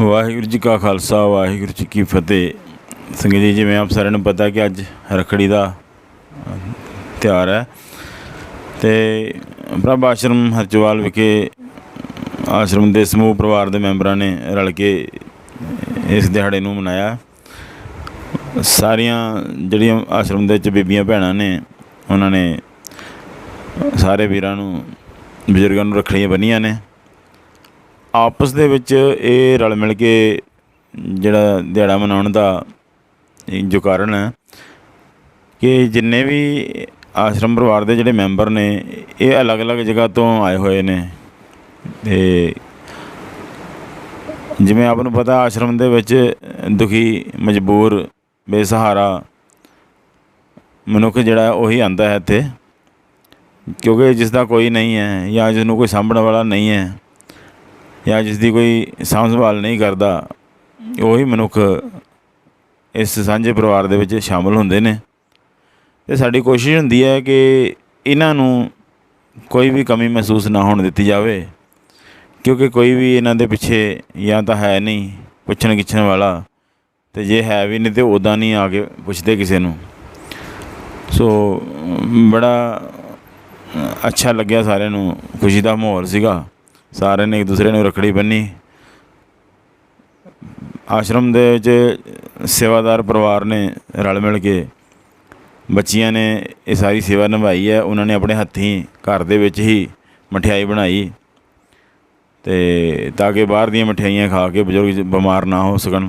ਵਾਹਿਗੁਰੂ ਜੀ ਕਾ ਖਾਲਸਾ, ਵਾਹਿਗੁਰੂ ਜੀ ਕੀ ਫਤਿਹ। ਸੰਗਤ ਜੀ, ਜਿਵੇਂ ਆਪ ਸਾਰਿਆਂ ਨੂੰ ਪਤਾ ਕਿ ਅੱਜ ਰੱਖੜੀ ਦਾ ਤਿਉਹਾਰ ਹੈ। ਤੇ ਪ੍ਰਭ ਆਸ਼ਰਮ ਹਰਚਵਾਲ ਵਿਖੇ, ਆਸ਼ਰਮ ਦੇ ਸਮੂਹ ਪਰਿਵਾਰ ਦੇ ਮੈਂਬਰਾਂ ਨੇ ਰਲ ਕੇ ਇਸ ਦਿਹਾੜੇ ਨੂੰ ਮਨਾਇਆ। ਸਾਰੀਆਂ ਜਿਹੜੀਆਂ ਆਸ਼ਰਮ ਦੇ ਵਿੱਚ ਬੀਬੀਆਂ ਭੈਣਾਂ ਨੇ, ਉਹਨਾਂ ਨੇ ਸਾਰੇ ਵੀਰਾਂ ਨੂੰ, ਬਜ਼ੁਰਗਾਂ ਨੂੰ ਰੱਖੜੀਆਂ ਬੰਨੀਆਂ ਨੇ। ਆਪਸ ਦੇ ਵਿੱਚ ਇਹ ਰਲ ਮਿਲ ਕੇ ਜਿਹੜਾ ਦਿਹਾੜਾ ਮਨਾਉਣ ਦਾ ਇਹ ਜੋ ਕਾਰਨ ਹੈ ਕਿ ਜਿੰਨੇ ਵੀ ਆਸ਼ਰਮ ਪਰਿਵਾਰ ਦੇ ਜਿਹੜੇ ਮੈਂਬਰ ਨੇ, ਇਹ ਅਲੱਗ-ਅਲੱਗ ਜਗ੍ਹਾ ਤੋਂ ਆਏ ਹੋਏ ਨੇ ਤੇ ਜਿਵੇਂ ਆਪ ਨੂੰ ਪਤਾ ਆਸ਼ਰਮ ਦੇ ਵਿੱਚ ਦੁਖੀ, ਮਜਬੂਰ, ਬੇਸਹਾਰਾ ਮਨੁੱਖ ਜਿਹੜਾ ਉਹੀ ਆਂਦਾ ਹੈ ਇੱਥੇ ਕਿਉਂਕਿ ਜਿਸ ਦਾ ਕੋਈ ਨਹੀਂ ਹੈ ਜਾਂ ਜਿਸ ਨੂੰ ਕੋਈ ਸਾਂਭਣ ਵਾਲਾ ਨਹੀਂ ਹੈ। ਜਾਂ ਜਿਸ ਦੀ ਕੋਈ ਸਾਂਭ ਸੰਭਾਲ ਨਹੀਂ ਕਰਦਾ, ਉਹੀ ਮਨੁੱਖ ਇਸ ਸਾਂਝੇ ਪਰਿਵਾਰ ਦੇ ਵਿੱਚ ਸ਼ਾਮਲ ਹੁੰਦੇ ਨੇ। ਤੇ ਸਾਡੀ ਕੋਸ਼ਿਸ਼ ਹੁੰਦੀ ਹੈ ਕਿ ਇਹਨਾਂ ਨੂੰ ਕੋਈ ਵੀ ਕਮੀ ਮਹਿਸੂਸ ਨਾ ਹੋਣ ਦਿੱਤੀ ਜਾਵੇ, ਕਿਉਂਕਿ ਕੋਈ ਵੀ ਇਹਨਾਂ ਦੇ ਪਿੱਛੇ ਜਾਂ ਤਾਂ ਹੈ ਨਹੀਂ ਪੁੱਛਣ ਗਿੱਛਣ ਵਾਲਾ, ਤੇ ਜੇ ਹੈ ਵੀ ਨਹੀਂ ਤੇ ਉਦਾਂ ਨਹੀਂ ਆ ਕੇ ਪੁੱਛਦੇ ਕਿਸੇ ਨੂੰ। ਸੋ ਬੜਾ ਅੱਛਾ ਲੱਗਿਆ ਸਾਰਿਆਂ ਨੂੰ, ਖੁਸ਼ੀ ਦਾ ਮਾਹੌਲ ਸੀਗਾ। ਸਾਰਿਆਂ ਨੇ ਇੱਕ ਦੂਸਰੇ ਨੂੰ ਰੱਖੜੀ ਬੰਨੀ। ਆਸ਼ਰਮ ਦੇ ਵਿੱਚ ਸੇਵਾਦਾਰ ਪਰਿਵਾਰ ਨੇ ਰਲ ਮਿਲ ਕੇ ਬੱਚੀਆਂ ਨੇ ਇਹ ਸਾਰੀ ਸੇਵਾ ਨਿਭਾਈ ਹੈ। ਉਹਨਾਂ ਨੇ ਆਪਣੇ ਹੱਥੀਂ ਘਰ ਦੇ ਵਿੱਚ ਹੀ ਮਠਿਆਈ ਬਣਾਈ ਤੇ ਤਾਂ ਕਿ ਬਾਹਰ ਦੀਆਂ ਮਠਿਆਈਆਂ ਖਾ ਕੇ ਬਜ਼ੁਰਗ ਬਿਮਾਰ ਨਾ ਹੋ ਸਕਣ।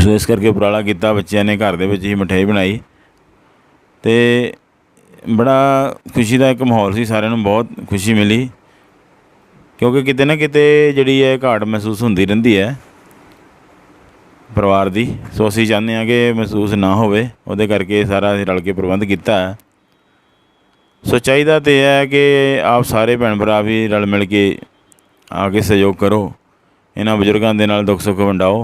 ਸੋ ਇਸ ਕਰਕੇ ਉਪਰਾਲਾ ਕੀਤਾ। ਬੱਚਿਆਂ ਨੇ ਘਰ ਦੇ ਵਿੱਚ ਹੀ ਮਠਿਆਈ ਬਣਾਈ ਤੇ ਬੜਾ ਖੁਸ਼ੀ ਦਾ ਇੱਕ ਮਾਹੌਲ ਸੀ। ਸਾਰਿਆਂ ਨੂੰ ਬਹੁਤ ਖੁਸ਼ੀ ਮਿਲੀ। ਕਿਉਂਕਿ ਕਿਤੇ ਨਾ ਕਿਤੇ ਜਿਹੜੀ ਹੈ ਘਾਟ ਮਹਿਸੂਸ ਹੁੰਦੀ ਰਹਿੰਦੀ ਹੈ ਪਰਿਵਾਰ ਦੀ। ਸੋ ਅਸੀਂ ਚਾਹੁੰਦੇ ਹਾਂ ਕਿ ਮਹਿਸੂਸ ਨਾ ਹੋਵੇ। ਉਹਦੇ ਕਰਕੇ ਸਾਰਾ ਅਸੀਂ ਰਲ ਕੇ ਪ੍ਰਬੰਧ ਕੀਤਾ ਹੈ। ਸੋ ਚਾਹੀਦਾ ਤੇ ਇਹ ਹੈ ਕਿ ਆਪ ਸਾਰੇ ਭੈਣ ਭਰਾ ਵੀ ਰਲ ਮਿਲ ਕੇ ਆ ਕੇ ਸਹਿਯੋਗ ਕਰੋ। ਇਹਨਾਂ ਬਜ਼ੁਰਗਾਂ ਦੇ ਨਾਲ ਦੁੱਖ ਸੁੱਖ ਵੰਡਾਓ।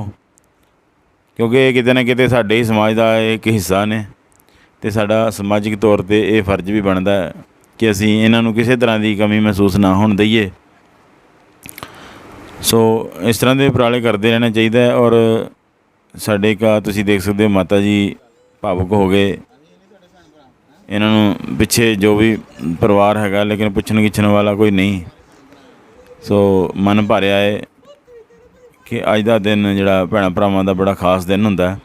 ਕਿਉਂਕਿ ਇਹ ਕਿਤੇ ਨਾ ਕਿਤੇ ਸਾਡੇ ਹੀ ਸਮਾਜ ਦਾ ਇੱਕ ਹਿੱਸਾ ਨੇ ਤੇ ਸਾਡਾ ਸਮਾਜਿਕ ਤੌਰ ਤੇ ਇਹ ਫਰਜ਼ ਵੀ ਬਣਦਾ ਹੈ ਕਿ ਅਸੀਂ ਇਹਨਾਂ ਨੂੰ ਕਿਸੇ ਤਰ੍ਹਾਂ ਦੀ ਕਮੀ ਮਹਿਸੂਸ ਨਾ ਹੋਣ ਦਈਏ। ਸੋ ਇਸ ਤਰ੍ਹਾਂ ਦੇ ਉਪਰਾਲੇ ਕਰਦੇ ਰਹਿਣਾ ਚਾਹੀਦਾ ਹੈ ਔਰ ਸਾਡੇ ਕਾ ਤੁਸੀਂ ਦੇਖ ਸਕਦੇ ਹੋ ਮਾਤਾ ਜੀ ਭਾਵੁਕ ਹੋ ਗਏ। ਇਹਨਾਂ ਨੂੰ ਪਿੱਛੇ ਜੋ ਵੀ ਪਰਿਵਾਰ ਹੈਗਾ, ਲੇਕਿਨ ਪੁੱਛਣ ਗਿੱਛਣ ਵਾਲਾ ਕੋਈ ਨਹੀਂ। ਸੋ ਮਨ ਭਰਿਆ ਹੈ ਕਿ ਅੱਜ ਦਾ ਦਿਨ ਜਿਹੜਾ ਭੈਣਾਂ ਭਰਾਵਾਂ ਦਾ ਬੜਾ ਖਾਸ ਦਿਨ ਹੁੰਦਾ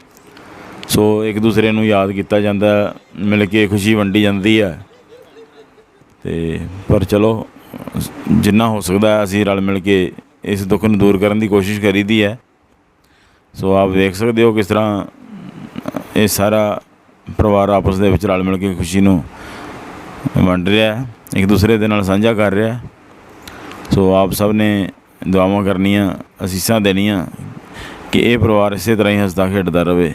ਸੋ ਇੱਕ ਦੂਸਰੇ ਨੂੰ ਯਾਦ ਕੀਤਾ ਜਾਂਦਾ ਮਿਲ ਕੇ ਖੁਸ਼ੀ ਵੰਡੀ ਜਾਂਦੀ ਹੈ। ਤੇ, ਪਰ ਚਲੋ, ਜਿੰਨਾ ਹੋ ਸਕਦਾ ਅਸੀਂ ਰਲ ਮਿਲ ਕੇ ਇਸ ਦੁੱਖ ਨੂੰ ਦੂਰ ਕਰਨ ਦੀ ਕੋਸ਼ਿਸ਼ ਕਰੀਦੀ ਹੈ। ਸੋ ਆਪ ਦੇਖ ਸਕਦੇ ਹੋ ਕਿਸ ਤਰ੍ਹਾਂ ਇਹ ਸਾਰਾ ਪਰਿਵਾਰ ਆਪਸ ਦੇ ਵਿੱਚ ਰਲ ਮਿਲ ਕੇ ਖੁਸ਼ੀ ਨੂੰ ਵੰਡ ਰਿਹਾ ਹੈ। ਇੱਕ ਦੂਸਰੇ ਦੇ ਨਾਲ ਸਾਂਝਾ ਕਰ ਰਿਹਾ ਹੈ। ਸੋ ਆਪ ਸਭ ਨੇ ਦੁਆਵਾਂ ਕਰਨੀਆਂ, ਅਸੀਸਾਂ ਦੇਣੀਆਂ ਕਿ ਇਹ ਪਰਿਵਾਰ ਇਸੇ ਤਰ੍ਹਾਂ ਹੀ ਹੱਸਦਾ ਖੇਡਦਾ ਰਹੇ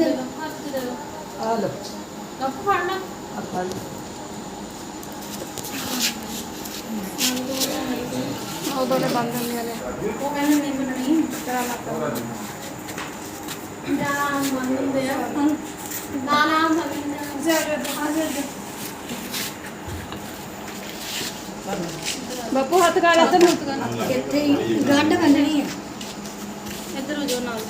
ਨਹੀਂ ਹੋਰ ਦੇ ਹੱਥ ਦੇ ਦੋ ਆ ਲੋ ਬਾਪੂ ਖਾਣਾ ਆਪਾਂ ਉਹ ਦੋਨੇ ਬੰਨ ਲੈਂਦੇ ਨੇ ਉਹ ਕਹਿੰਦੇ ਨਹੀਂ ਬਣਨੀ ਤੇਰਾ ਮਤ ਜਾ ਮੰਨਦੇ ਆ ਨਾ ਨਾ ਮੰਨਦੇ ਬਾਪੂ ਹੱਥ ਕਰ ਇੱਧਰ ਨੂੰ ਇੱਥੇ ਹੀ ਗੰਢ ਬੰਨਣੀ ਹੈ ਇੱਧਰ ਹੋ ਜਾਓ ਨਾਲ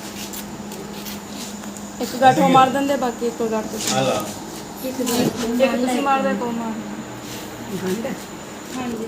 ਇੱਕ ਗੱਠ ਉਹ ਮਾਰ ਦਿੰਦੇ ਬਾਕੀ ਇੱਕ ਗੱਠ। ਤੁਸੀਂ ਇੱਕ ਦੀ ਇੱਕ ਤੁਸੀਂ ਮਾਰਦੇ ਕੋ ਮਾਰ ਹਾਂਜੀ।